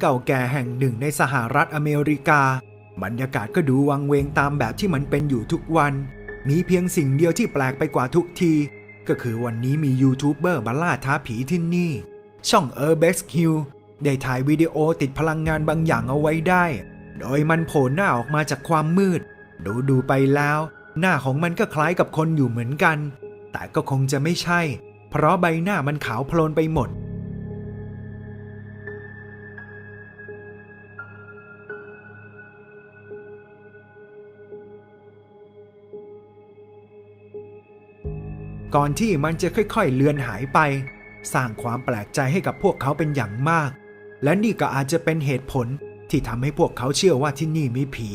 เก่าแก่แห่งหนึ่งในสหรัฐอเมริกา บรรยากาศก็ดูวังเวงตามแบบที่มันเป็นอยู่ทุกวัน มีเพียงสิ่งเดียวที่แปลกไปกว่าทุกที ก็คือวันนี้มียูทูบเบอร์มาล่าท้าผีที่นี่ ช่อง u r b e x Hill ได้ถ่ายวิดีโอติดพลังงานบางอย่างเอาไว้ได้ โดยมันโผล่หน้าออกมาจากความมืด ดูดูๆไปแล้ว หน้าของมันก็คล้ายกับคนอยู่เหมือนกัน แต่ก็คงจะไม่ใช่ เพราะใบหน้ามันขาวโพลนไปหมด ก่อนที่มันจะค่อยๆ เลือนหายไป สร้างความแปลกใจให้กับพวกเขาเป็นอย่างมาก และนี่ก็อาจจะเป็นเหตุผลที่ทำให้พวกเขาเชื่อว่าที่นี่มีผี